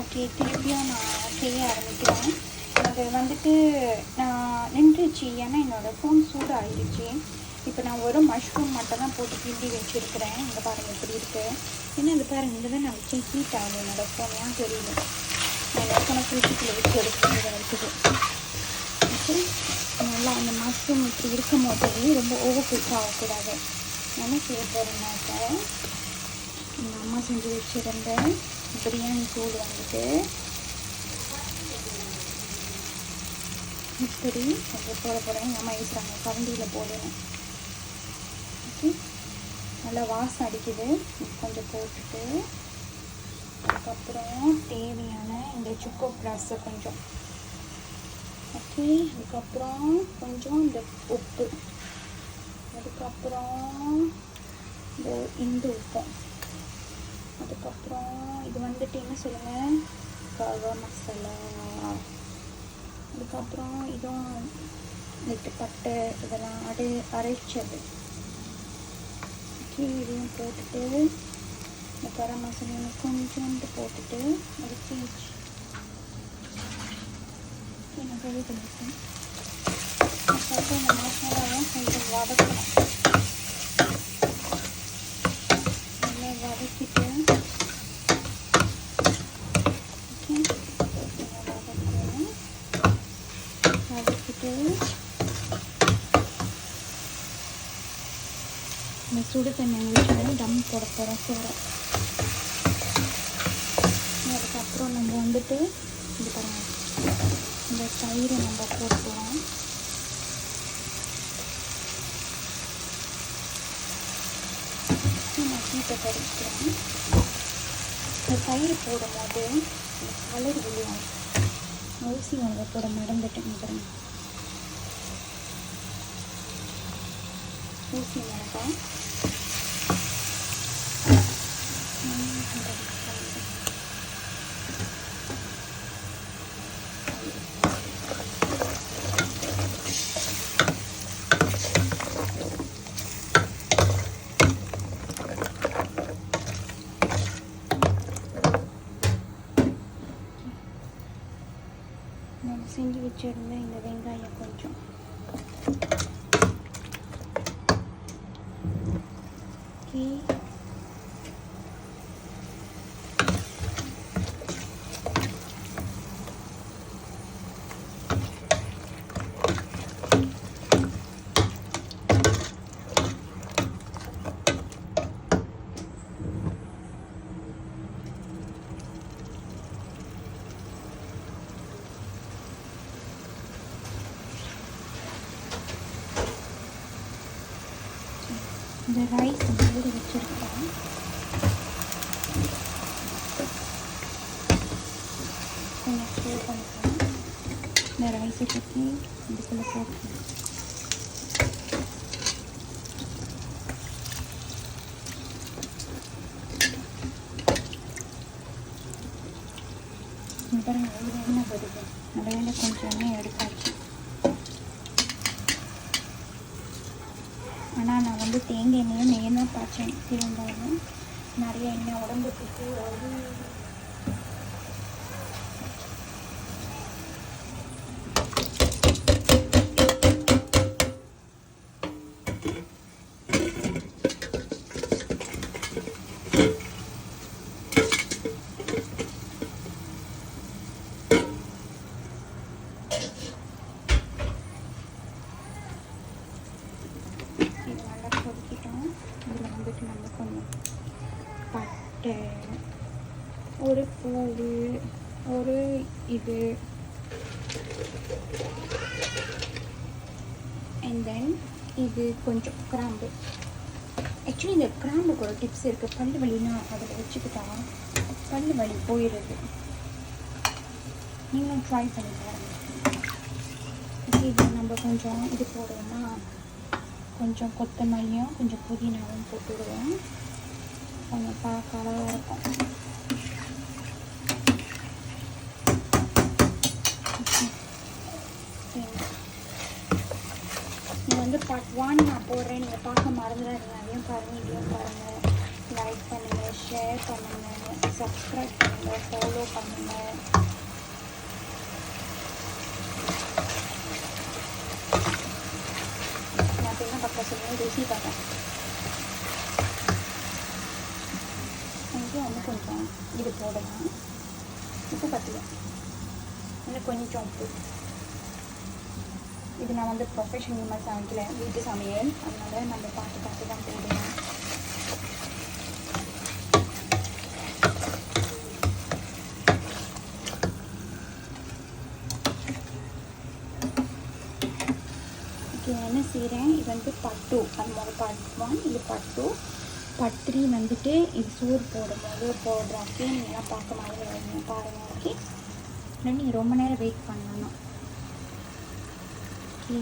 Okay திருப்பியும் நான் செய்ய ஆரம்பிக்கிறேன். அது வந்துட்டு நான் நின்றுச்சு. ஏன்னா என்னோடய ஃபோன் சூடு ஆயிடுச்சு இப்போ நான் ஒரு மஷ்ரூம் மட்டும் தான் போட்டு கிண்டி வச்சுருக்கிறேன். இங்கே பாருங்கள் எப்படி இருக்குது இன்னும் இது பாருங்கள் இங்கே தான் நான் வச்சு ஹீட் ஆகுது என்னோடய ஃபோன் ஏன் தெரியல. நான் ஃபோனை ஃப்ரிட்ஜுக்குள்ளே வச்சு எடுக்கிறது இருக்குது ஓகே நல்லா அந்த மஷ்ரூம் இப்படி இருக்கும் போது ரொம்ப ஓவர் குக் ஆகக்கூடாது. நான் என்ன செய்ய போகிறேன்னாக்க எங்கள் அம்மா செஞ்சு வச்சுருந்தேன் பிரியாணி தூள் வந்துட்டு இப்படி கொஞ்சம் போட போகிறேன் எங்கள் அம்மா கரண்டியில் போடணும். ஓகே நல்லா வாசம் அடிக்குது. கொஞ்சம் போட்டுட்டு அதுக்கப்புறம் தேவையான இந்த சுக்கோ ப்ளஸ்ஸை கொஞ்சம். ஓகே அதுக்கப்புறம் கொஞ்சம் இந்த உப்பு. அதுக்கப்புறம் இந்த இந்து உப்பு அதுக்கப்புறம் இது வந்துட்டு என்ன சொல்லுங்கள் கவா மசாலா அதுக்கப்புறம் இதுவும் நெட்டு பட்டை இதெல்லாம் அடு அரைச்சது. ஓகே இதையும் போட்டுட்டு இந்த கரம் மசாலா கொஞ்சோண்டு போட்டுட்டு ஒரு பீச் எனக்கு கழுவி பண்ணிட்டேன் அதுக்கப்புறம் மசாலாவும் கொஞ்சம் வதக்கணும் நல்லா வதக்கிட்டு ஓகே நல்லா வதக்கணும் வதக்கிட்டு இந்த சுடு தண்ணி ஊற்றி டம் போட போகிறோம் சோறை அதுக்கப்புறம் நம்ம வந்துட்டு இது பாருங்க. இந்த தயிரை நம்ம போட்டுருவோம் நான் ஹீட்டை குறைக்கிறேன் இந்த தயிர் போடும்போது கலர் விழுவும் அரிசி வாங்க போட மறந்துட்டேன் பாருங்க ஊசி மிளகாய் நம்ம செஞ்சு வச்சிருந்த இந்த வெங்காயம் கொஞ்சம் ஓகே இந்த ரைஸ் வந்து வச்சுருக்கேன் கொஞ்சம் ஸ்டே பண்ணிக்கலாம். இந்த ரைஸை பற்றி இதுக்குள்ளே போட்டு இங்க பாருங்க ஒரு எண்ணெய் வருது? அதில் கொஞ்சம் எண்ணெய் எடுத்தாச்சு ஆனால் நான் வந்து தேங்காய் எண்ணெயும் நெய்யும் தான் பாய்ச்சேன் திரும்பவும் நிறைய எண்ணெய் உடம்புக்கு ஒரு ஒரு பூவு ஒரு இது. அண்ட் தென் இது கொஞ்சம் கிராம்பு. ஆக்சுவலி இந்த கிராம்புக்கு ஒரு டிப்ஸ் இருக்குது பல்லு வலினா அதில் வச்சுக்கிட்டா பல்லு வலி போயிடுது. நீங்களும் ட்ரை பண்ணி பாருங்கள் இது நம்ம கொஞ்சம் இது போடுவோம்னா கொஞ்சம் கொத்தமல்லியும் கொஞ்சம் புதினாவும் போட்டுடுவோம். கொஞ்சம் பார்க்க அளவாக இருக்கும் இது வந்து பார்ட் ஒன் நான் போடுறேன் நீங்கள் பார்க்க மறந்துடாதீங்க அதையும் பாருங்கள் இதையும் பாருங்கள் லைக் பண்ணுங்கள் ஷேர் பண்ணுங்கள் சப்ஸ்கிரைப் பண்ணுங்கள் ஃபாலோ பண்ணுங்கள் நான் இப்போ என்ன பார்க்க சொல்லுவேன் ருசி பார்த்தேன் கொஞ்சம் வந்து கொஞ்சம் இது போடலாம் உப்பு பார்த்துக்கலாம் இன்னும் கொஞ்சம் உப்பு. இது நான் வந்து ப்ரொஃபஷனல் மாதிரி சமைக்கல. வீட்டு சமையல். அதனால நம்ம பார்த்து பார்த்து தான் போடணும். ஓகே என்ன செய்கிறேன் இது வந்து பட்டு அது மாதிரி பார்ட் ஒன் இது பட்டு பத்திரி வந்துட்டு இது சோறு போடும்போது போடுறாக்கே நீங்களாம் பார்க்க மாதிரி வரீங்க பாருங்கள் ஓகே? இல்லை நீங்கள் ரொம்ப நேரம் வெயிட் பண்ணணும். ஓகே